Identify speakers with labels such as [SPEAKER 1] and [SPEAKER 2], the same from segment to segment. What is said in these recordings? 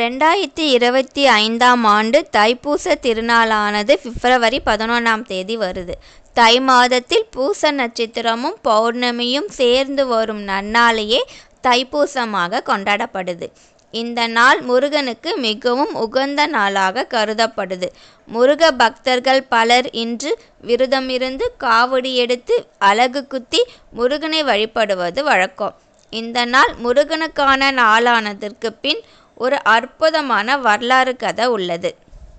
[SPEAKER 1] ரெண்டாயிரத்தி இருபத்தி ஐந்தாம் ஆண்டு தைப்பூச திருநாளானது பிப்ரவரி பதினொன்றாம் தேதி வருது. தை மாதத்தில் பூச நட்சத்திரமும் பௌர்ணமியும் சேர்ந்து வரும் நன்னாளையே தைப்பூசமாக கொண்டாடப்படுது. இந்த நாள் முருகனுக்கு மிகவும் உகந்த நாளாக கருதப்படுது. முருக பக்தர்கள் பலர் இன்று விரதமிருந்து காவடி எடுத்து அலகு குத்தி முருகனை வழிபடுவது வழக்கம். இந்த நாள் முருகனுக்கான நாளானதற்கு பின் ஒரு அற்புதமான வரலாறு கதை உள்ளது.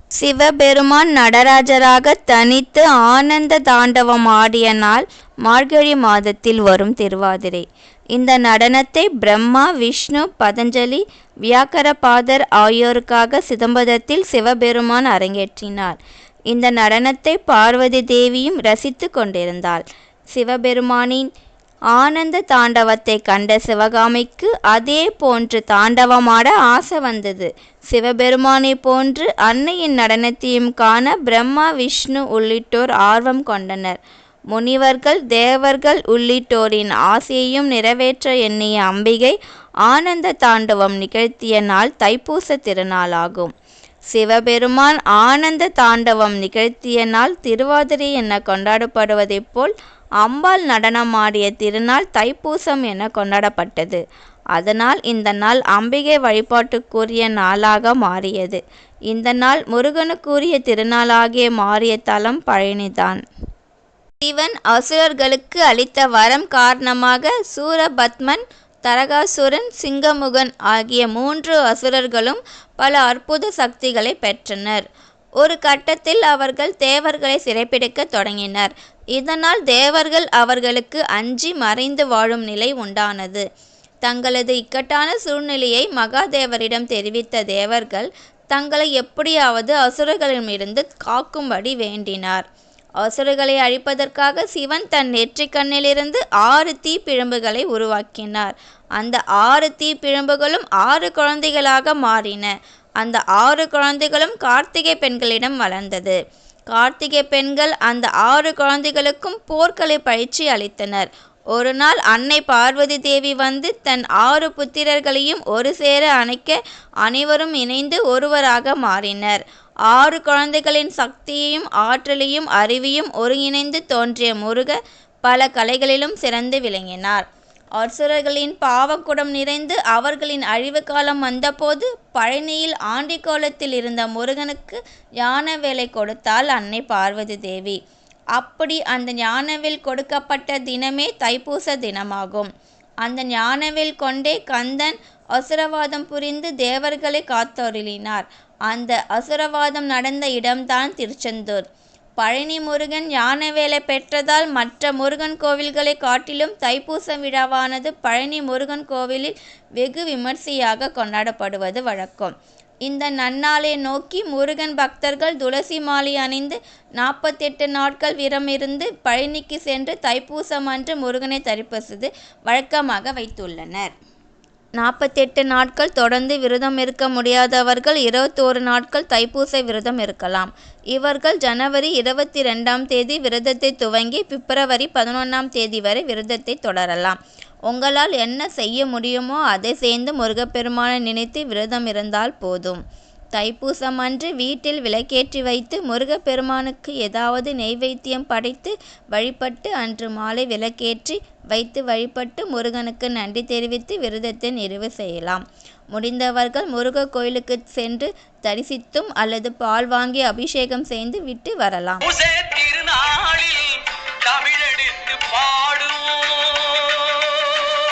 [SPEAKER 1] சிவபெருமான் நடராஜராக தனித்து ஆனந்த தாண்டவம் ஆடிய நாள் மார்கழி மாதத்தில் வரும் திருவாதிரை. இந்த நடனத்தை பிரம்மா விஷ்ணு பதஞ்சலி வியாக்கரபாதர் ஆகியோருக்காக சிதம்பரத்தில் சிவபெருமான் அரங்கேற்றினார். இந்த நடனத்தை பார்வதி தேவியும் ரசித்து கொண்டிருந்தாள். சிவபெருமானின் ஆனந்த தாண்டவத்தை கண்ட சிவகாமிக்கு அதே போன்று தாண்டவமாட ஆசை வந்தது. சிவபெருமானை போன்று அன்னையின் நடனத்தையும் காண பிரம்மா விஷ்ணு உள்ளிட்டோர் ஆர்வம் கொண்டனர். முனிவர்கள் தேவர்கள் உள்ளிட்டோரின் ஆசையையும் நிறைவேற்ற எண்ணிய அம்பிகை ஆனந்த தாண்டவம் நிகழ்த்திய நாள் தைப்பூச திருநாளாகும். சிவபெருமான் ஆனந்த தாண்டவம் நிகழ்த்திய நாள் திருவாதிரை என கொண்டாடப்படுவதைப் போல் அம்பாள் நடனமாடிய திருநாள் தைப்பூசம் என கொண்டாடப்பட்டது. அதனால் இந்த நாள் அம்பிகை வழிபாட்டுக்குரிய நாளாக மாறியது. இந்த நாள் முருகனுக்குரிய திருநாளாகிய மாறிய தலம் பழனிதான். சிவன் அசுரர்களுக்கு அளித்த வரம் காரணமாக சூரபத்மன் தரகாசுரன் சிங்கமுகன் ஆகிய மூன்று அசுரர்களும் பல அற்புத சக்திகளை பெற்றனர். ஒரு கட்டத்தில் அவர்கள் தேவர்களை சிறைப்பிடிக்க தொடங்கினர். இதனால் தேவர்கள் அவர்களுக்கு அஞ்சி மறைந்து வாழும் நிலை உண்டானது. தங்களது இக்கட்டான சூழ்நிலையை மகாதேவரிடம் தெரிவித்த தேவர்கள் தங்களை எப்படியாவது அசுரர்களிடமிருந்து காக்கும்படி வேண்டினார். அசுரர்களை அழிப்பதற்காக சிவன் தன் நெற்றிக் கண்ணிலிருந்து ஆறு தீப்பிழம்புகளை உருவாக்கினார். அந்த ஆறு தீப்பிழம்புகளும் ஆறு குழந்தைகளாக மாறின. அந்த ஆறு குழந்தைகளும் கார்த்திகை பெண்களிடம் வளர்ந்தது. கார்த்திகை பெண்கள் அந்த ஆறு குழந்தைகளுக்கும் போர்க்களை பயிற்சி அளித்தனர். ஒரு நாள் அன்னை பார்வதி தேவி வந்து தன் ஆறு புத்திரர்களையும் ஒரு சேர அணைக்க அனைவரும் இணைந்து ஒருவராக மாறினர். ஆறு குழந்தைகளின் சக்தியையும் ஆற்றலையும் அறிவையும் ஒருங்கிணைந்து தோன்றிய முருக பல கலைகளிலும் சிறந்து விளங்கினார். அசுரர்களின் பாவக்குடம் நிறைந்து அவர்களின் அழிவு காலம் வந்தபோது பழனியில் ஆண்டிக்கோலத்தில் இருந்த முருகனுக்கு ஞான வேலை கொடுத்தாள் அன்னை பார்வதி தேவி. அப்படி அந்த ஞானவில் கொடுக்கப்பட்ட தினமே தைப்பூச தினமாகும். அந்த ஞானவில் கொண்டே கந்தன் அசுரவாதம் புரிந்து தேவர்களை காத்தொருளினார். அந்த அசுரவாதம் நடந்த இடம்தான் திருச்செந்தூர். பழனி முருகன் ஞானவேலை பெற்றதால் மற்ற முருகன் கோவில்களை காட்டிலும் தைப்பூச விழாவானது பழனி முருகன் கோவிலில் வெகு விமர்சையாக கொண்டாடப்படுவது வழக்கம். இந்த நன்னாளை நோக்கி முருகன் பக்தர்கள் துளசி மாலை அணிந்து நாற்பத்தெட்டு நாட்கள் விரமிருந்து பழனிக்கு சென்று தைப்பூசம் அன்று முருகனை தரிப்பது வழக்கமாக வைத்துள்ளனர். நாற்பத்தெட்டு நாட்கள் தொடர்ந்து விரதம் இருக்க முடியாதவர்கள் இருபத்தோரு நாட்கள் தைப்பூச விரதம் இருக்கலாம். இவர்கள் ஜனவரி இருபத்தி ரெண்டாம் தேதி விரதத்தை துவங்கி பிப்ரவரி பதினொன்றாம் தேதி வரை விரதத்தை தொடரலாம். உங்களால் என்ன செய்ய முடியுமோ அதை சேர்ந்து முருகப்பெருமானை நினைத்து விரதம் இருந்தால் போதும். தைப்பூசம் அன்று வீட்டில் விளக்கேற்றி வைத்து முருகப்பெருமானுக்கு ஏதாவது நெய்வேத்தியம் படைத்து வழிபட்டு அன்று மாலை விளக்கேற்றி வைத்து வழிபட்டு முருகனுக்கு நன்றி தெரிவித்து விரதத்தை நிறைவு செய்யலாம். முடிந்தவர்கள் முருக கோயிலுக்கு சென்று தரிசித்தும் அல்லது பால் வாங்கி அபிஷேகம் செய்து விட்டு வரலாம்.